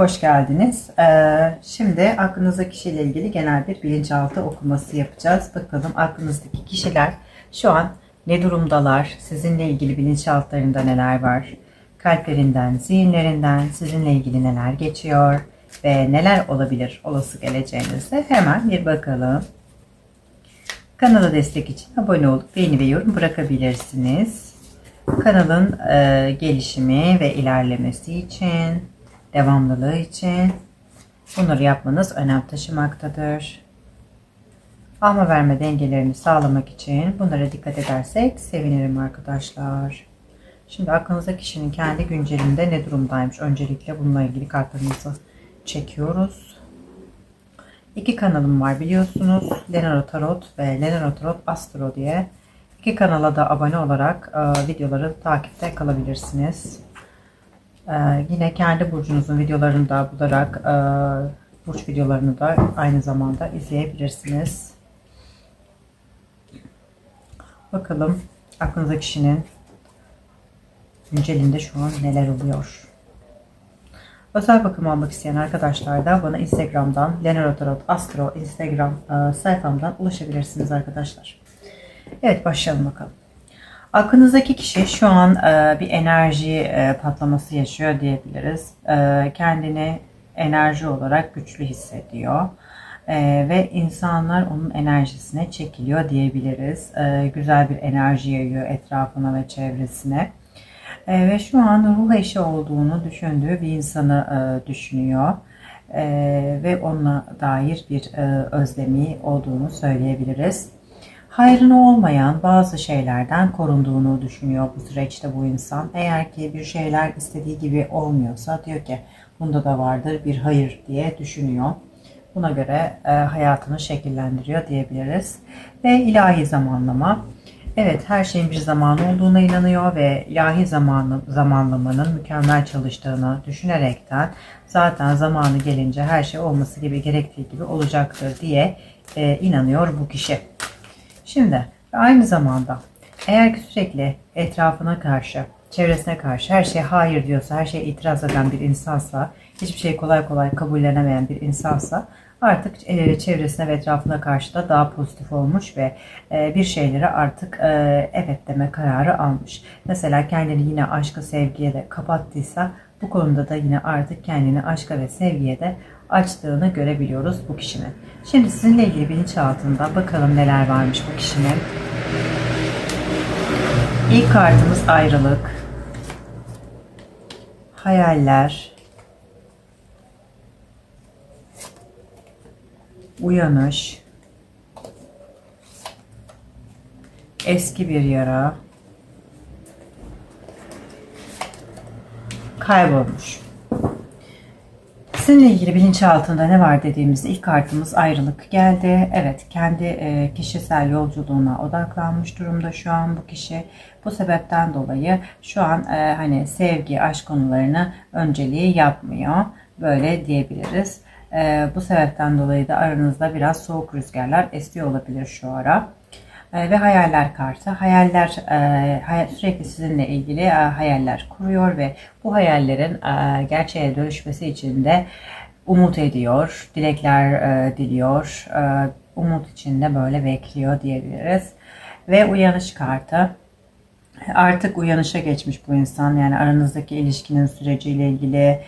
Hoş geldiniz. Ee, şimdi aklınızdaki kişiyle ilgili genel bir bilinçaltı okuması yapacağız. Bakalım aklınızdaki kişiler şu an ne durumdalar? Sizinle ilgili bilinçaltlarında neler var? Kalplerinden, zihinlerinden sizinle ilgili neler geçiyor? Ve neler olabilir olası geleceğinizde hemen bir bakalım. Kanala destek için abone olup beğeni ve yorum bırakabilirsiniz. Kanalın e, gelişimi ve ilerlemesi için, devamlılığı için bunları yapmanız önem taşımaktadır. Alma verme dengelerini sağlamak için bunlara dikkat edersek sevinirim arkadaşlar. Şimdi aklınızda kişinin kendi güncelinde ne durumdaymış? Öncelikle bununla ilgili kartlarımızı çekiyoruz. İki kanalım var biliyorsunuz. Lenaro Tarot ve Lenaro Tarot Astro diye. İki kanala da abone olarak e, videoları takipte kalabilirsiniz. E, yine kendi burcunuzun videolarını da bularak e, burç videolarını da aynı zamanda izleyebilirsiniz. Bakalım aklınızdaki kişinin güncelinde şu an neler oluyor. Özel bakım almak isteyen arkadaşlar da bana Instagram'dan Tarot Astro Instagram e, sayfamdan ulaşabilirsiniz arkadaşlar. Evet başlayalım bakalım. Aklınızdaki kişi şu an e, bir enerji e, patlaması yaşıyor diyebiliriz. E, kendini enerji olarak güçlü hissediyor. Ve insanlar onun enerjisine çekiliyor diyebiliriz. Güzel bir enerji yayıyor etrafına ve çevresine. Ve şu an ruh eşi olduğunu düşündüğü bir insanı düşünüyor. Ve onunla dair bir özlemi olduğunu söyleyebiliriz. Hayrına olmayan bazı şeylerden korunduğunu düşünüyor bu süreçte bu insan. Eğer ki bir şeyler istediği gibi olmuyorsa diyor ki bunda da vardır bir hayır diye düşünüyor. Buna göre e, hayatını şekillendiriyor diyebiliriz. Ve ilahi zamanlama. Evet her şeyin bir zamanı olduğuna inanıyor ve ilahi zamanı, zamanlamanın mükemmel çalıştığını düşünerekten zaten zamanı gelince her şey olması gibi gerektiği gibi olacaktır diye e, inanıyor bu kişi. Şimdi aynı zamanda eğer ki sürekli etrafına karşı, çevresine karşı her şeye hayır diyorsa, her şeye itiraz eden bir insansa, hiçbir şeyi kolay kolay kabullenemeyen bir insansa artık e, çevresine ve etrafına karşı da daha pozitif olmuş ve e, bir şeylere artık e, evet deme kararı almış. Mesela kendini yine aşka sevgiye de kapattıysa bu konuda da yine artık kendini aşka ve sevgiye de açtığını görebiliyoruz bu kişinin. Şimdi sizinle ilgili bilinçaltında bakalım neler varmış bu kişinin. İlk kartımız ayrılık. Hayaller. Uyanış. Eski bir yara. Kaybolmuş. Sizinle ilgili bilinçaltında ne var dediğimizde ilk kartımız ayrılık geldi. Evet kendi e, kişisel yolculuğuna odaklanmış durumda şu an bu kişi. Bu sebepten dolayı şu an e, hani sevgi, aşk konularını önceliği yapmıyor. Böyle diyebiliriz. E, bu sebepten dolayı da aranızda biraz soğuk rüzgarlar esiyor olabilir şu ara. E, ve hayaller kartı. Hayaller e, sürekli sizinle ilgili e, hayaller kuruyor ve bu hayallerin gerçeğe dönüşmesi için de umut ediyor, dilekler diliyor, umut içinde böyle bekliyor diyebiliriz. Ve uyanış kartı. Artık uyanışa geçmiş bu insan. Yani aranızdaki ilişkinin süreciyle ilgili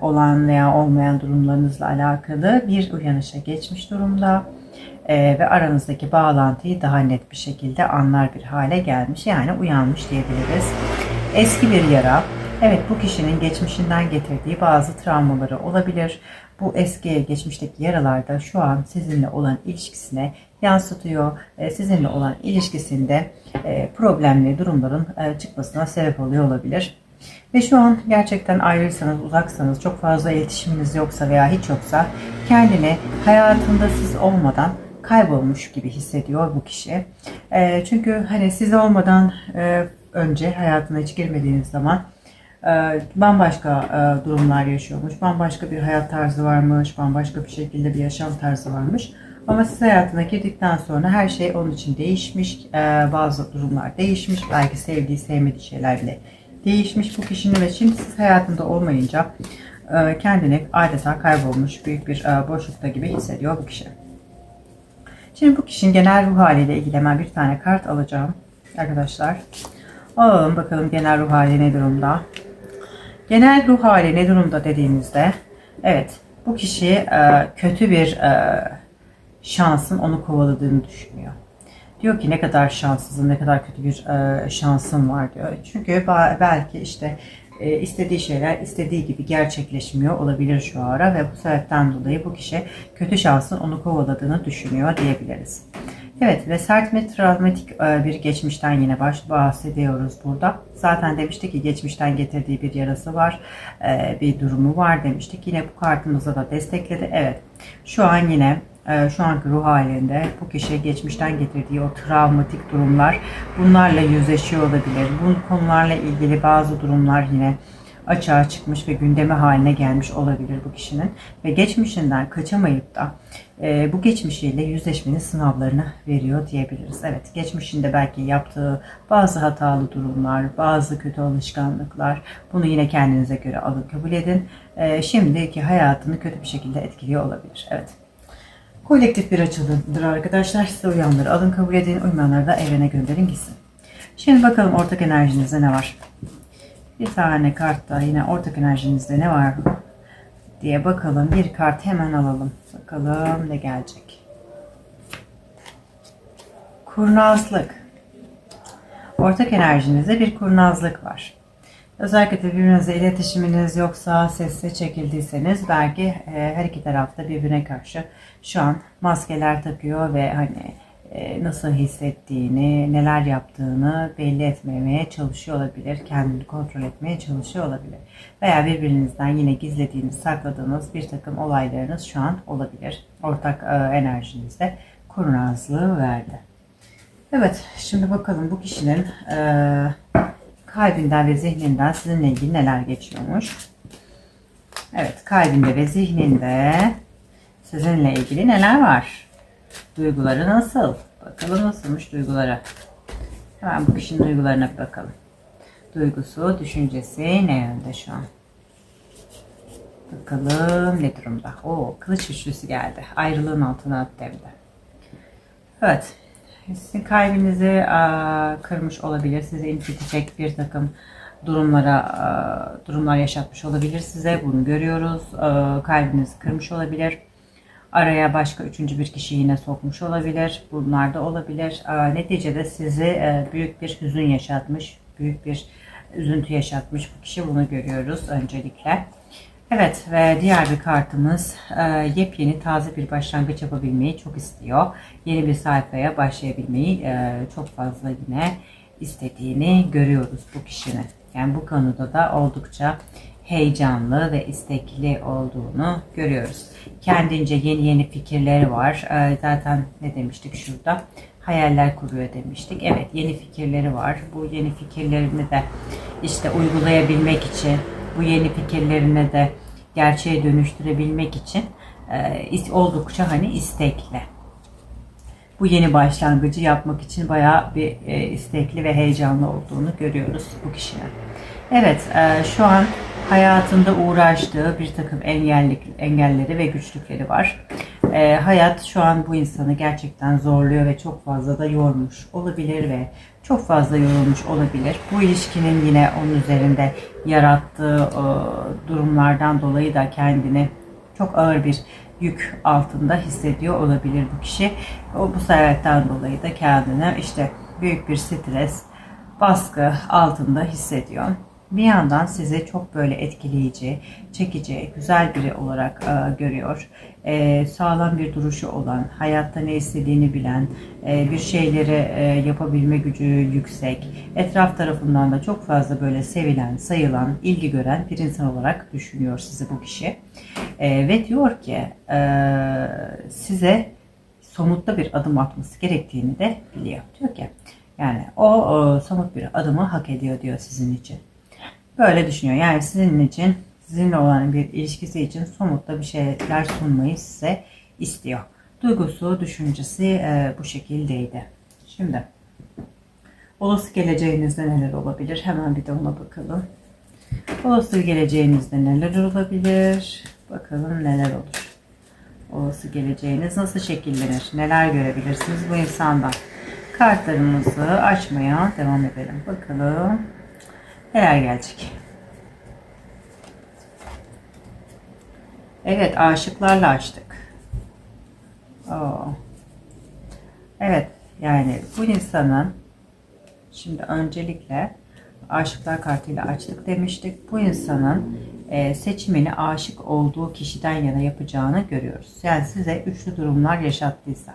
olan veya olmayan durumlarınızla alakalı bir uyanışa geçmiş durumda e, ve aranızdaki bağlantıyı daha net bir şekilde anlar bir hale gelmiş. Yani uyanmış diyebiliriz. Eski bir yara. Evet bu kişinin geçmişinden getirdiği bazı travmaları olabilir. Bu eski geçmişteki yaralar da şu an sizinle olan ilişkisine yansıtıyor. E, sizinle olan ilişkisinde e, problemli durumların e, çıkmasına sebep oluyor olabilir. Ve şu an gerçekten ayrıysanız, uzaksanız, çok fazla iletişiminiz yoksa veya hiç yoksa kendini hayatında siz olmadan kaybolmuş gibi hissediyor bu kişi. E, çünkü hani siz olmadan e, önce hayatına hiç girmediğiniz zaman e, bambaşka e, durumlar yaşıyormuş. Bambaşka bir hayat tarzı varmış. Bambaşka bir şekilde bir yaşam tarzı varmış. Ama siz hayatına girdikten sonra her şey onun için değişmiş. E, bazı durumlar değişmiş. Belki sevdiği, sevmediği şeyler bile değişmiş bu kişinin ve şimdi hayatında olmayınca e, kendini adeta kaybolmuş büyük bir e, boşlukta gibi hissediyor bu kişi. Şimdi bu kişinin genel ruh haliyle ilgili hemen bir tane kart alacağım arkadaşlar. Alalım bakalım genel ruh hali ne durumda. Genel ruh hali ne durumda dediğimizde evet bu kişi e, kötü bir şansın onu kovaladığını düşünüyor. Diyor ki ne kadar şanssızım, ne kadar kötü bir e, şansım var diyor. Çünkü belki işte e, istediği şeyler istediği gibi gerçekleşmiyor olabilir şu ara ve bu sebepten dolayı bu kişi kötü şansın onu kovaladığını düşünüyor diyebiliriz. Evet ve sert ve travmatik e, bir geçmişten yine baş bahsediyoruz burada. Zaten demiştik ki geçmişten getirdiği bir yarası var, e, bir durumu var demiştik. Yine bu kartımızda da destekledi. Evet şu an yine şu anki ruh halinde bu kişi geçmişten getirdiği o travmatik durumlar bunlarla yüzleşiyor olabilir. Bu konularla ilgili bazı durumlar yine açığa çıkmış ve gündeme haline gelmiş olabilir bu kişinin. Ve geçmişinden kaçamayıp da e, bu geçmişiyle yüzleşmenin sınavlarını veriyor diyebiliriz. Evet geçmişinde belki yaptığı bazı hatalı durumlar, bazı kötü alışkanlıklar bunu yine kendinize göre alın kabul edin. E, şimdiki hayatını kötü bir şekilde etkiliyor olabilir. Evet. Kolektif bir açılımdır arkadaşlar. Size uyanları alın kabul edin. Uymayanları da evrene gönderin gitsin. Şimdi bakalım ortak enerjinizde ne var? Bir tane kart da yine ortak enerjinizde ne var diye bakalım. Bir kart hemen alalım. Bakalım ne gelecek. Kurnazlık. Ortak enerjinizde bir kurnazlık var. Özellikle birbirinizle iletişiminiz yoksa sesle çekildiyseniz belki e, her iki tarafta birbirine karşı şu an maskeler takıyor ve hani e, nasıl hissettiğini, neler yaptığını belli etmemeye çalışıyor olabilir. Kendini kontrol etmeye çalışıyor olabilir. Veya birbirinizden yine gizlediğiniz, sakladığınız bir takım olaylarınız şu an olabilir. Ortak e, enerjinizde kurnazlığı verdi. Evet, şimdi bakalım bu kişinin e, kalbinden ve zihninden sizinle ilgili neler geçiyormuş. Evet, kalbinde ve zihninde sizinle ilgili neler var? Duyguları nasıl? Bakalım nasılmış duyguları. Hemen bu kişinin duygularına bir bakalım. Duygusu, düşüncesi ne yönde şu an? Bakalım ne durumda? Oo, kılıç üçlüsü geldi. Ayrılığın altına attı hem de. Evet. Sizin kalbinizi kırmış olabilir. Sizi incitecek bir takım durumlara durumlar yaşatmış olabilir size. Bunu görüyoruz. Kalbinizi kırmış olabilir. Araya başka üçüncü bir kişi yine sokmuş olabilir. Bunlar da olabilir. Neticede sizi büyük bir hüzün yaşatmış, büyük bir üzüntü yaşatmış bu kişi. Bunu görüyoruz öncelikle. Evet ve diğer bir kartımız e, yepyeni taze bir başlangıç yapabilmeyi çok istiyor. Yeni bir sayfaya başlayabilmeyi e, çok fazla yine istediğini görüyoruz bu kişinin. Yani bu konuda da oldukça heyecanlı ve istekli olduğunu görüyoruz. Kendince yeni yeni fikirleri var. E, zaten ne demiştik şurada? Hayaller kuruyor demiştik. Evet yeni fikirleri var. Bu yeni fikirlerini de işte uygulayabilmek için bu yeni fikirlerine de gerçeğe dönüştürebilmek için e, oldukça hani istekli. Bu yeni başlangıcı yapmak için bayağı bir e, istekli ve heyecanlı olduğunu görüyoruz bu kişinin. Evet, e, şu an hayatında uğraştığı bir takım engellik, engelleri ve güçlükleri var. E, hayat şu an bu insanı gerçekten zorluyor ve çok fazla da yormuş olabilir ve çok fazla yorulmuş olabilir. Bu ilişkinin yine onun üzerinde yarattığı e, durumlardan dolayı da kendini çok ağır bir yük altında hissediyor olabilir bu kişi. O bu sebepten dolayı da kendini işte büyük bir stres, baskı altında hissediyor bir yandan sizi çok böyle etkileyici, çekici, güzel biri olarak e, görüyor. E, sağlam bir duruşu olan, hayatta ne istediğini bilen, e, bir şeyleri e, yapabilme gücü yüksek, etraf tarafından da çok fazla böyle sevilen, sayılan, ilgi gören bir insan olarak düşünüyor sizi bu kişi. E, ve diyor ki e, size somutta bir adım atması gerektiğini de biliyor. Diyor ki yani o, o somut bir adımı hak ediyor diyor sizin için. Böyle düşünüyor. Yani sizin için, sizinle olan bir ilişkisi için somutta bir şeyler sunmayı size istiyor. Duygusu, düşüncesi e, bu şekildeydi. Şimdi olası geleceğinizde neler olabilir? Hemen bir de ona bakalım. Olası geleceğinizde neler olabilir? Bakalım neler olur. Olası geleceğiniz nasıl şekillenir? Neler görebilirsiniz bu insandan? Kartlarımızı açmaya devam edelim. Bakalım neler gelecek. Evet aşıklarla açtık. Oo. Evet yani bu insanın şimdi öncelikle aşıklar kartıyla açtık demiştik. Bu insanın e, seçimini aşık olduğu kişiden yana yapacağını görüyoruz. Yani size üçlü durumlar yaşattıysa,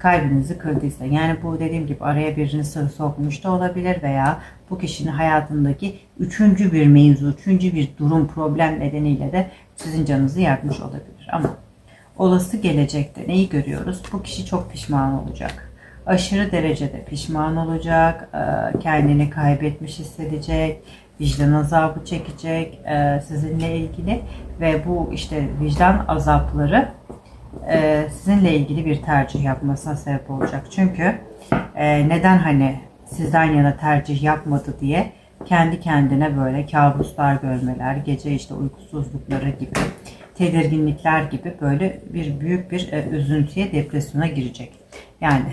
kalbinizi kırdıysa, yani bu dediğim gibi araya birini sokmuş da olabilir veya bu kişinin hayatındaki üçüncü bir mevzu, üçüncü bir durum, problem nedeniyle de sizin canınızı yakmış olabilir. Ama olası gelecekte neyi görüyoruz? Bu kişi çok pişman olacak. Aşırı derecede pişman olacak, kendini kaybetmiş hissedecek, vicdan azabı çekecek sizinle ilgili ve bu işte vicdan azapları e, sizinle ilgili bir tercih yapmasına sebep olacak. Çünkü neden hani sizden yana tercih yapmadı diye kendi kendine böyle kabuslar görmeler, gece işte uykusuzlukları gibi tedirginlikler gibi böyle bir büyük bir e, üzüntüye, depresyona girecek. Yani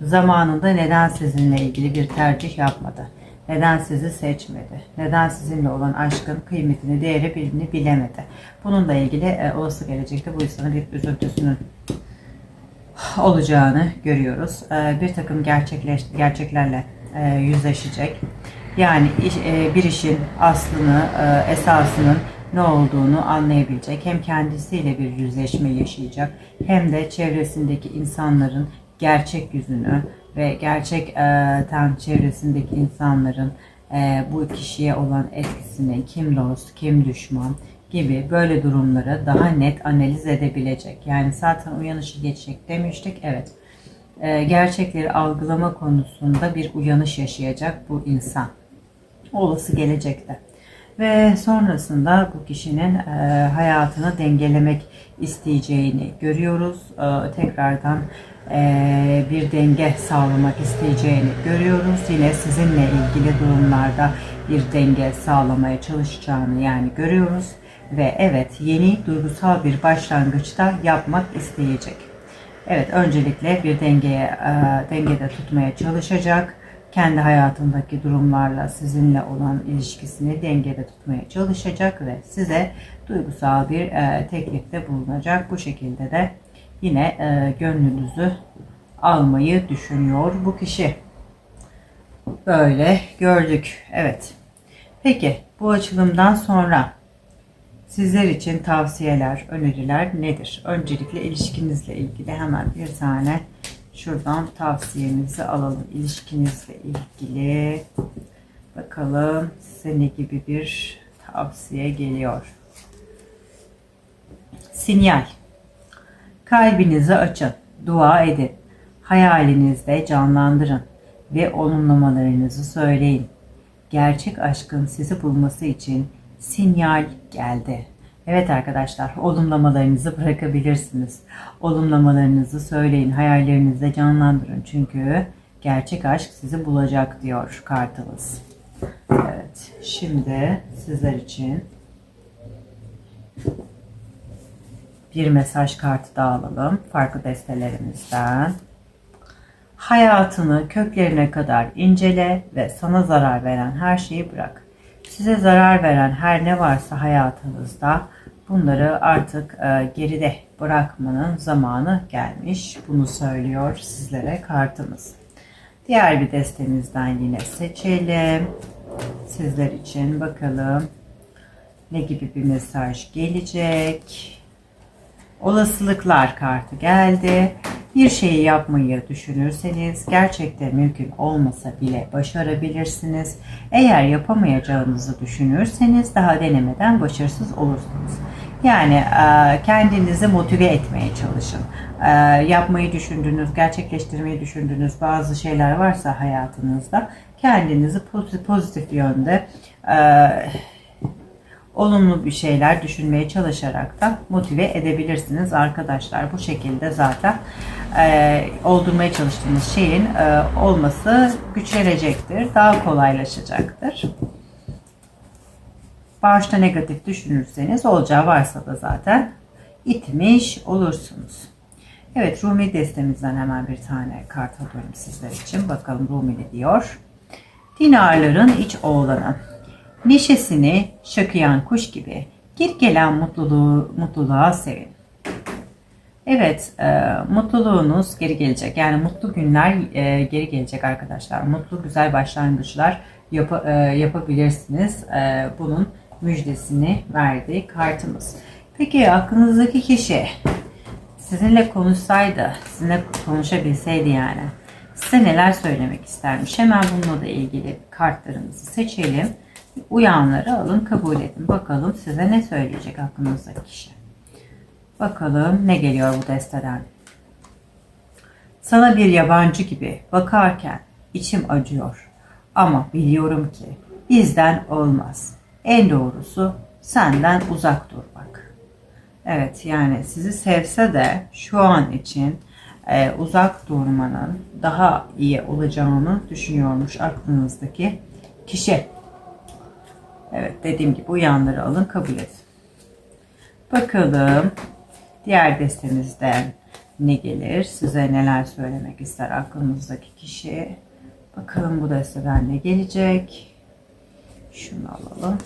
zamanında neden sizinle ilgili bir tercih yapmadı? Neden sizi seçmedi? Neden sizinle olan aşkın kıymetini, değeri birini bilemedi? Bununla ilgili e, olası gelecekte bu insanın bir üzüntüsünün olacağını görüyoruz. E, bir takım gerçekleş, gerçeklerle e, yüzleşecek. Yani iş, e, bir işin aslını, e, esasının ne olduğunu anlayabilecek. Hem kendisiyle bir yüzleşme yaşayacak hem de çevresindeki insanların gerçek yüzünü ve gerçekten çevresindeki insanların e, bu kişiye olan etkisini, kim dost, kim düşman gibi böyle durumları daha net analiz edebilecek. Yani zaten uyanışı geçecek demiştik. Evet. E, gerçekleri algılama konusunda bir uyanış yaşayacak bu insan. Olası gelecekte ve sonrasında bu kişinin e, hayatını dengelemek isteyeceğini görüyoruz. E, tekrardan e, bir denge sağlamak isteyeceğini görüyoruz. Yine sizinle ilgili durumlarda bir denge sağlamaya çalışacağını yani görüyoruz. Ve evet yeni duygusal bir başlangıçta yapmak isteyecek. Evet öncelikle bir dengeye e, dengede tutmaya çalışacak kendi hayatındaki durumlarla sizinle olan ilişkisini dengede tutmaya çalışacak ve size duygusal bir e, teklifte bulunacak. Bu şekilde de yine e, gönlünüzü almayı düşünüyor bu kişi. Böyle gördük. Evet. Peki bu açılımdan sonra sizler için tavsiyeler, öneriler nedir? Öncelikle ilişkinizle ilgili hemen bir tane Şuradan tavsiyemizi alalım. İlişkinizle ilgili. Bakalım size ne gibi bir tavsiye geliyor. Sinyal. Kalbinizi açın. Dua edin. Hayalinizde canlandırın. Ve olumlamalarınızı söyleyin. Gerçek aşkın sizi bulması için sinyal geldi. Evet arkadaşlar, olumlamalarınızı bırakabilirsiniz. Olumlamalarınızı söyleyin, hayallerinizde canlandırın. Çünkü gerçek aşk sizi bulacak diyor kartımız. Evet, şimdi sizler için bir mesaj kartı daha alalım. Farklı destelerimizden. Hayatını köklerine kadar incele ve sana zarar veren her şeyi bırak. Size zarar veren her ne varsa hayatınızda bunları artık e, geride bırakmanın zamanı gelmiş. Bunu söylüyor sizlere kartımız. Diğer bir destemizden yine seçelim. Sizler için bakalım ne gibi bir mesaj gelecek. Olasılıklar kartı geldi. Bir şeyi yapmayı düşünürseniz gerçekten mümkün olmasa bile başarabilirsiniz. Eğer yapamayacağınızı düşünürseniz daha denemeden başarısız olursunuz. Yani e, kendinizi motive etmeye çalışın. E, yapmayı düşündüğünüz, gerçekleştirmeyi düşündüğünüz bazı şeyler varsa hayatınızda kendinizi pozitif, pozitif yönde e, olumlu bir şeyler düşünmeye çalışarak da motive edebilirsiniz arkadaşlar. Bu şekilde zaten e, oldurmaya çalıştığınız şeyin e, olması güçlenecektir. Daha kolaylaşacaktır. Başta negatif düşünürseniz olacağı varsa da zaten itmiş olursunuz. Evet Rumi destemizden hemen bir tane kart alıyorum sizler için. Bakalım Rumi ne diyor. Dinarların iç oğlanı. Neşesini şakıyan kuş gibi gir gelen mutluluğu, mutluluğa sevin. Evet, e, mutluluğunuz geri gelecek. Yani mutlu günler e, geri gelecek arkadaşlar. Mutlu, güzel başlangıçlar yap- e, yapabilirsiniz. E, bunun müjdesini verdi kartımız. Peki aklınızdaki kişi sizinle konuşsaydı, sizinle konuşabilseydi yani size neler söylemek istermiş? Hemen bununla da ilgili kartlarımızı seçelim. Uyanları alın, kabul edin. Bakalım size ne söyleyecek aklınızdaki kişi. Bakalım ne geliyor bu desteden. Sana bir yabancı gibi bakarken içim acıyor. Ama biliyorum ki bizden olmaz. En doğrusu senden uzak dur bak. Evet yani sizi sevse de şu an için e, uzak durmanın daha iyi olacağını düşünüyormuş aklınızdaki kişi. Evet dediğim gibi uyanları alın kabul edin. Bakalım diğer destemizden ne gelir? Size neler söylemek ister aklınızdaki kişi? Bakalım bu desteden ne gelecek? Şunu alalım.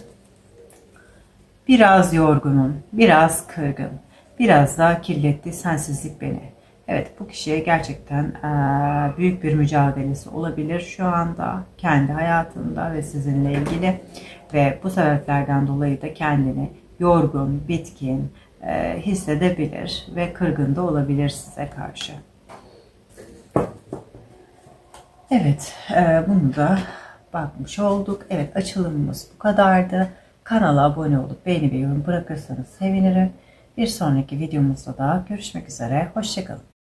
Biraz yorgunum, biraz kırgın, biraz daha kirletti sensizlik beni. Evet bu kişiye gerçekten büyük bir mücadelesi olabilir şu anda kendi hayatında ve sizinle ilgili ve bu sebeplerden dolayı da kendini yorgun, bitkin eee, hissedebilir ve kırgın da olabilir size karşı. Evet, e, bunu da bakmış olduk. Evet, açılımımız bu kadardı. Kanala abone olup beğeni ve yorum bırakırsanız sevinirim. Bir sonraki videomuzda da görüşmek üzere. Hoşçakalın.